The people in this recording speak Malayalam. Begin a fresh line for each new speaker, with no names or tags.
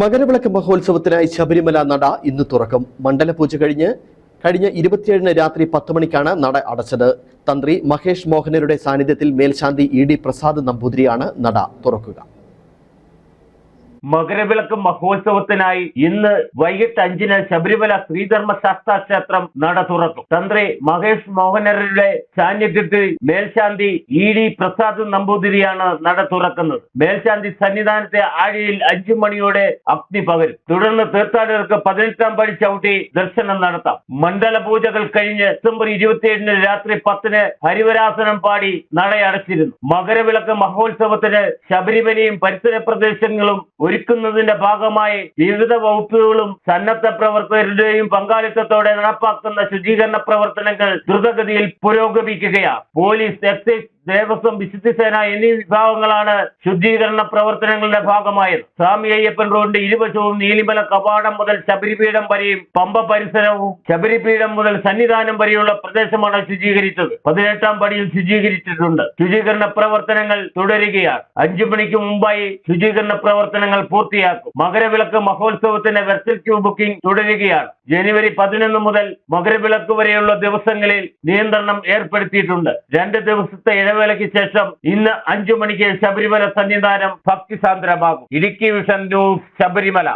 മകരവിളക്ക് മഹോത്സവത്തിനായി ശബരിമല നട ഇന്ന് തുറക്കും. മണ്ഡലപൂജ കഴിഞ്ഞ് കഴിഞ്ഞ ഇരുപത്തിയേഴിന് രാത്രി പത്ത് മണിക്കാണ് നട അടച്ചത്. തന്ത്രി മഹേഷ് മോഹനരുടെ സാന്നിധ്യത്തിൽ മേൽശാന്തി ഇ ഡി പ്രസാദ് നമ്പൂതിരിയാണ് നട തുറക്കുക.
മകരവിളക്ക് മഹോത്സവത്തിനായി ഇന്ന് വൈകിട്ട് അഞ്ചിന് ശബരിമല ശ്രീധർമ്മ ശാസ്താ ക്ഷേത്രം നട തുറക്കും. തന്ത്രി മഹേഷ് മോഹനരുടെ സാന്നിധ്യത്തിൽ മേൽശാന്തി ഇ ഡി പ്രസാദ് നമ്പൂതിരിയാണ് നട തുറക്കുന്നത്. മേൽശാന്തി സന്നിധാനത്തെ ആഴിയിൽ അഞ്ചു മണിയോടെ അഗ്നി പകരും. തുടർന്ന് തീർത്ഥാടകർക്ക് പതിനെട്ടാം പടി ചവിട്ടി ദർശനം നടത്താം. മണ്ഡല പൂജകൾ കഴിഞ്ഞ് ഡിസംബർ ഇരുപത്തിയേഴിന് രാത്രി പത്തിന് ഹരിവരാസനം പാടി നടയടച്ചിരുന്നു. മകരവിളക്ക് മഹോത്സവത്തിന് ശബരിമലയും പരിസര പ്രദേശങ്ങളും ഒരുക്കുന്നതിന്റെ ഭാഗമായി വിവിധ വകുപ്പുകളും സന്നദ്ധ പ്രവർത്തകരുടെയും പങ്കാളിത്തത്തോടെ നടപ്പാക്കുന്ന ശുചീകരണ പ്രവർത്തനങ്ങൾ ദ്രുതഗതിയിൽ പുരോഗമിക്കുകയാണ്. പോലീസ് എക്സൈസ് ദേവസ്വം വിശുദ്ധിസേന എന്നീ വിഭാഗങ്ങളാണ് ശുദ്ധീകരണ പ്രവർത്തനങ്ങളുടെ ഭാഗമായത്. സ്വാമി അയ്യപ്പൻ റോഡിന്റെ ഇരുവശവും നീലിമല കവാടം മുതൽ ശബരിപീഠം വരെയും പമ്പ പരിസരവും ശബരിപീഠം മുതൽ സന്നിധാനം വരെയുള്ള പ്രദേശമാണ് ശുചീകരിച്ചത്. പതിനെട്ടാം പടിയിൽ ശുചീകരിച്ചിട്ടുണ്ട്. ശുചീകരണ പ്രവർത്തനങ്ങൾ തുടരുകയാണ്. അഞ്ചു മണിക്ക് മുമ്പായി ശുചീകരണ പ്രവർത്തനങ്ങൾ പൂർത്തിയാക്കും. മകരവിളക്ക് മഹോത്സവത്തിന്റെ വെർച്വൽ ക്യൂ ബുക്കിംഗ് തുടരുകയാണ്. ജനുവരി പതിനൊന്ന് മുതൽ മകരവിളക്ക് വരെയുള്ള ദിവസങ്ങളിൽ നിയന്ത്രണം ഏർപ്പെടുത്തിയിട്ടുണ്ട്. രണ്ട് ദിവസത്തെ ഇടവേളയ്ക്ക് ശേഷം ഇന്ന് അഞ്ചു മണിക്ക് Sabarimala Sannidhanam ഭക്തിസാന്ദ്രമാകും. Idukki vision news Sabarimala.